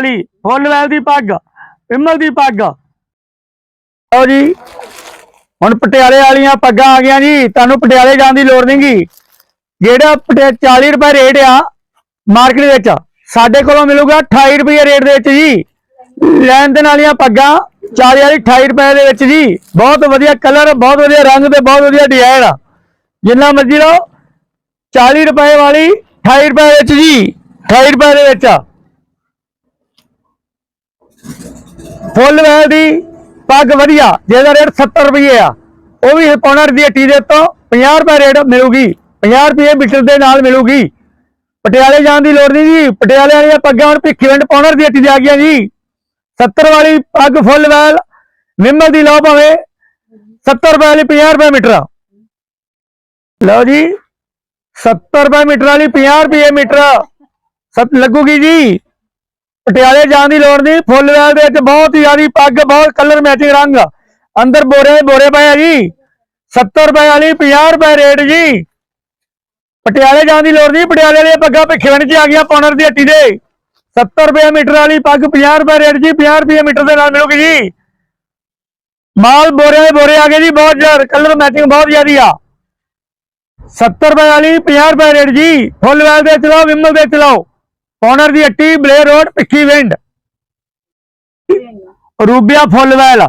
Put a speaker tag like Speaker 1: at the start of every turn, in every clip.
Speaker 1: ਵਾਲੀ ਫੁੱਲ ਵੈਲ ਦੀ ਪੱਗ, ਵਿਮਲ ਦੀ ਪੱਗ। ਲਓ ਜੀ, ਹੁਣ ਪਟਿਆਲੇ ਵਾਲੀਆਂ ਪੱਗਾਂ ਆ ਗਈਆਂ ਜੀ, ਤੁਹਾਨੂੰ ਪਟਿਆਲੇ ਜਾਣ ਦੀ ਲੋੜ ਨਹੀਂਗੀ। ਜਿਹੜਾ 40 ਰੁਪਏ ਰੇਟ ਆ ਮਾਰਕੀਟ ਵਿੱਚ, ਸਾਡੇ ਕੋਲੋਂ ਮਿਲੂਗਾ 28 ਰੁਪਏ ਰੇਟ ਦੇ ਵਿੱਚ ਜੀ। ਲੈਣ ਦੇਣ ਵਾਲੀਆਂ ਪੱਗਾਂ 40 ਵਾਲੀ 28 ਰੁਪਏ ਦੇ ਵਿੱਚ ਜੀ। ਬਹੁਤ ਵਧੀਆ ਕਲਰ, ਬਹੁਤ ਵਧੀਆ ਰੰਗ ਤੇ ਬਹੁਤ ਵਧੀਆ ਡਿਜ਼ਾਈਨ ਆ। ਜਿੰਨਾ ਮਰਜ਼ੀ ਲਓ 40 ਰੁਪਏ ਵਾਲੀ 28 ਰੁਪਏ ਵਿੱਚ ਜੀ 28 ਰੁਪਏ ਦੇ ਵਿੱਚ। ਫੁੱਲ ਵੈਲ ਦੀ ਪੱਗ ਵਧੀਆ, ਜਿਹਦਾ ਰੇਟ 70 ਰੁਪਏ ਆ। ਉਹ ਵੀ ਪੌਣਰ ਦੀ ਹੱਟੀ ਦੇ ਤੋਂ 50 ਰੁਪਏ ਰੇਟ ਮਿਲੂਗੀ। 50 ਰੁਪਏ ਮੀਟਰ ਦੇ ਨਾਲ ਮਿਲੂਗੀ। ਪਟਿਆਲੇ ਜਾਣ ਦੀ ਲੋੜ ਨਹੀਂ ਜੀ। ਪਟਿਆਲੇ ਵਾਲੀਆਂ ਪੱਗਾਂ ਹੁਣ ਭਿੱਖੀਵਿੰਡ ਪੌਣਰ ਦੀ ਹੱਟੀ ਤੇ ਆ ਗਈਆਂ ਜੀ। 70 ਵਾਲੀ ਪੱਗ ਫੁੱਲ ਵੈਲ ਵਿਮਲ ਦੀ ਲਓ ਭਾਵੇਂ 70 ਰੁਪਏ ਵਾਲੀ 50 ਰੁਪਏ ਮੀਟਰ। ਲਓ ਜੀ 70 ਰੁਪਏ ਮੀਟਰ ਵਾਲੀ 50 ਰੁਪਏ ਮੀਟਰ। ਸਤ ਲੱਗੂਗੀ ਜੀ। ਪਟਿਆਲੇ ਜਾਣ ਦੀ ਲੋੜ ਨਹੀਂ। ਫੁੱਲ ਵੈਲ ਦੇ ਵਿੱਚ ਬਹੁਤ ਹੀ ਜ਼ਿਆਦੀ ਪੱਗ, ਬਹੁਤ ਕਲਰ ਮੈਚਿੰਗ ਰੰਗ। ਅੰਦਰ ਬੋਰੇ ਬੋਰੇ ਪਏ ਆ ਜੀ। 70 ਰੁਪਏ ਵਾਲੀ 50 ਰੁਪਏ ਰੇਟ ਜੀ। ਪਟਿਆਲੇ ਜਾਣ ਦੀ ਲੋੜ ਨਹੀਂ। ਪਟਿਆਲੇ ਵਾਲੀਆਂ ਪੱਗਾਂ ਭਿੱਖਵਿੰਡ 'ਚ ਆ ਗਈਆਂ ਪੌਣਰ ਦੀ ਹੱਟੀ ਦੇ। 70 ਰੁਪਏ ਮੀਟਰ ਵਾਲੀ ਪੱਗ 50 ਰੁਪਏ ਰੇਟ ਜੀ। 50 ਰੁਪਏ ਮੀਟਰ ਦੇ ਨਾਲ ਮਿਲੂਗੀ ਜੀ। ਮਾਲ ਬੋਰੇ ਦੇ ਬੋਰੇ ਆ ਗਏ ਜੀ। ਬਹੁਤ ਜ਼ਿਆਦਾ ਕਲਰ ਮੈਚਿੰਗ ਬਹੁਤ ਜ਼ਿਆਦੀ ਆ। 70 ਰੁਪਏ ਵਾਲੀ 50 ਰੁਪਏ ਰੇਟ ਜੀ। ਫੁੱਲ ਵੈਲ ਦੇ ਚਲਾਓ ਵਿਮਲ ਦੇ ਚਲਾਓ ਪੌਨਰ ਦੀ ਹੱਟੀ ਬਲੇ road Bhikhiwind Rubia full voile.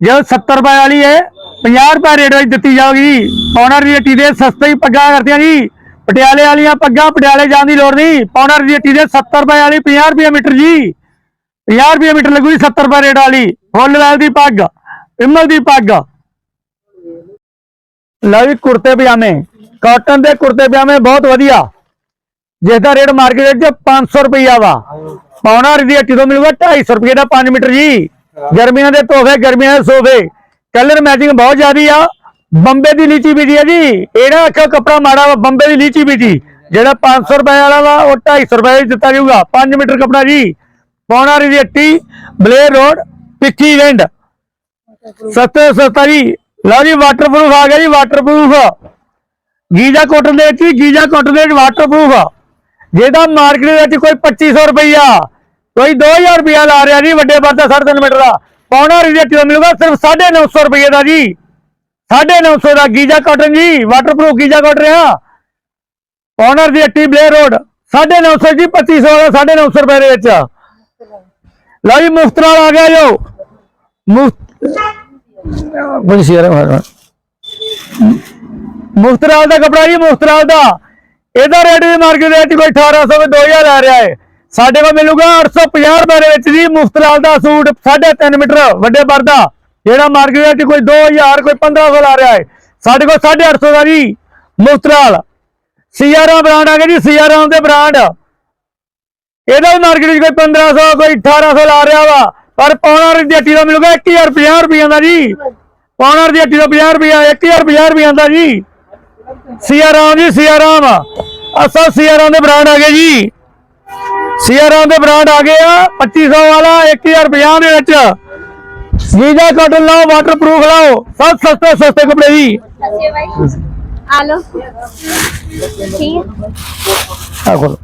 Speaker 1: ਜੋ 70 ਰੁਪਏ ਵਾਲੀ ਹੈ 50 ਰੁਪਏ ਰੇਟ ਵਿੱਚ ਦਿੱਤੀ ਜਾਊਗੀ। ਜੀ ਦੀ ਹੱਟੀ ਦੇ ਸਸਤੇ ਹੀ ਪੱਗਾਂ ਕਰਦੀਆਂ ਜੀ। ਪਟਿਆਲੇ ਵਾਲੀਆਂ ਪੱਗਾਂ ਪਟਿਆਲੇ ਜਾਣ ਦੀ ਲੋੜ ਨਹੀਂ। ਪੌਨਰ ਦੀ ਹੱਟੀ ਦੇ 70 ਰੁਪਏ ਵਾਲੀ 50 ਰੁਪਏ ਮੀਟਰ ਜੀ। 50 ਰੁਪਏ ਮੀਟਰ ਲੱਗੂਗੀ 70 ਰੁਪਏ ਰੇਟ ਵਾਲੀ। ਫੁੱਲ ਵੈਲ ਦੀ ਪੱਗ, ਵਿਮਲ ਦੀ ਪੱਗ। ਲਓ ਜੀ ਕੁਰਤੇ ਪਜਾਮੇ। ਕਾਟਨ ਦੇ ਕੁਰਤੇ ਪਜਾਮੇ ਬਹੁਤ ਵਧੀਆ। ਜਿਸ ਦਾ ਰੇਟ ਮਾਰਕੀਟ ਵਿੱਚ 500 ਰੁਪਈਆ ਵਾ। ਪੌਣਾ ਦੀ ਹੱਟੀ ਤੋਂ ਮਿਲੂਗਾ 250 ਰੁਪਏ ਦਾ 5 ਮੀਟਰ ਜੀ। ਗਰਮੀਆਂ ਦੇ ਤੋਹਫੇ, ਗਰਮੀਆਂ ਦੇ ਸੋਫੇ। ਕਲਰ ਮੈਚਿੰਗ ਬਹੁਤ ਜ਼ਿਆਦੀ ਆ। ਬੰਬੇ ਦੀ ਲੀਚੀ ਬੀਜੀ ਆ ਜੀ। ਇਹਦਾ ਆਖੋ ਕੱਪੜਾ ਮਾੜਾ ਵਾ, ਬੰਬੇ ਦੀ ਲੀਚੀ ਬੀਜੀ। ਜਿਹੜਾ 500 ਰੁਪਏ ਵਾਲਾ ਵਾ, ਉਹ 250 ਰੁਪਏ ਵਿੱਚ ਦਿੱਤਾ ਜਾਊਗਾ। 5 ਮੀਟਰ ਕੱਪੜਾ ਜੀ। ਪੌਣਾ ਦੀ ਹੱਟੀ ਬਲੇਰ ਰੋਡ, ਪਿੱਕੀ ਵਿੰਡ। ਸਸਤੇ ਸਸਤਾ ਜੀ। ਲਓ ਜੀ ਵਾਟਰਪ੍ਰੂਫ ਆ ਗਿਆ ਜੀ ਵਾਟਰਪ੍ਰੂਫ ਗੀਜਾ ਕਾਟਨ ਦੇ ਵਿੱਚ ਗੀਜਾ ਕਾਟਨ ਦੇ ਵਿੱਚ ਵਾਟਰਪ੍ਰੂਫ ਜਿਹਦਾ ਮਾਰਕੀਟ ਵਿੱਚ ਕੋਈ 2500 ਰੁਪਈਆ ਕੋਈ 2000 ਰੁਪਈਆ ਲਾ ਰਿਹਾ ਜੀ ਵੱਡੇ ਬਾਰ ਦਾ 3.5 ਮੀਟਰ ਦਾ ਪੌਣਾ ਰਿਜੈਕਟ ਦਾ ਮਿਲੂਗਾ ਸਿਰਫ 950 ਰੁਪਈਏ ਦਾ ਜੀ 950 ਦਾ ਗੀਜਾ ਕਾਟਨ ਜੀ ਵਾਟਰਪ੍ਰੂਫ ਗੀਜਾ ਕਾਟਨ ਆ ਪੌਣਾ ਦੀ ਹੱਟੀ ਬਲੇ ਰੋਡ 950 ਜੀ 2500 ਦਾ 950 ਰੁਪਏ ਦੇ ਵਿੱਚ ਲਓ ਜੀ ਮੁਫਤ ਨਾਲ ਆ ਗਿਆ ਜੋ ਮੁਫਤ ਬੜੀ ਸ਼ੇਰ ਹੈ ਮੁਫਤਰਾਲ ਦਾ ਕਪੜਾ ਜੀ ਮੁਫਤਰਾਲ ਦਾ ਇਹਦਾ ਰੇਟ ਵੀ ਮਾਰਕੀਟ ਦੇ ਵਿੱਚ ਕੋਈ 1800 ਤੋਂ 2000 ਆ ਰਿਹਾ ਹੈ ਸਾਡੇ ਕੋਲ ਮਿਲੂਗਾ 850 ਰੁਪਏ ਦੇ ਵਿੱਚ ਜੀ, ਮੁਫ਼ਤਲਾਲ ਦਾ ਸੂਟ 3.5 ਮੀਟਰ, ਵੱਡੇ ਪਰ ਜਿਹੜਾ ਮਾਰਕੀਟ ਵਿੱਚ ਕੋਈ 2000 ਕੋਈ 1500 ਆ ਰਿਹਾ ਹੈ ਸਾਡੇ ਕੋਲ 850 ਦਾ ਜੀ, ਮੁਫ਼ਤਲਾਲ। ਸੀਆਰਾ ਬ੍ਰਾਂਡ ਆ ਗਿਆ ਜੀ ਸੀਆਰਾ ਦੇ ਬ੍ਰਾਂਡ। ਇਹਦਾ ਵੀ ਮਾਰਕੀਟ ਵਿੱਚ ਕੋਈ 1500 ਕੋਈ 1800 ਲਾ ਰਿਹਾ ਵਾ। ਪਰ ਪੌਣਾ ਦੀ ਹੱਟੀ ਦਾ ਮਿਲੂਗਾ 1050 ਰੁਪਈਆ ਦਾ ਜੀ। ਪੌਣਾ ਦੀ ਹੱਟੀ ਦਾ 50 ਰੁਪਈਆ 1050 ਰੁਪਈਆ ਦਾ ਜੀ। ਸੀਆਰਾਮ ਜੀ ਸੀਆਰਾਮ ਅਸਲ ਸੀਆਰਾਮ ਦੇ ਬ੍ਰਾਂਡ ਆ ਗਏ ਜੀ। ਸੀਆਰਾਮ ਦੇ ਬ੍ਰਾਂਡ ਆ ਗਏ ਆ 2500 ਵਾਲਾ 1050 ਦੇ ਵਿੱਚ। ਗੀਜਾ ਕਾਟਨ ਲਾਓ ਵਾਟਰਪ੍ਰੂਫ ਲਾਓ ਸਭ ਸਸਤੇ ਸਸਤੇ ਕੱਪੜੇ ਜੀ।
Speaker 2: ਆ ਠੀਕ
Speaker 1: ਆ ਖੋਲੋ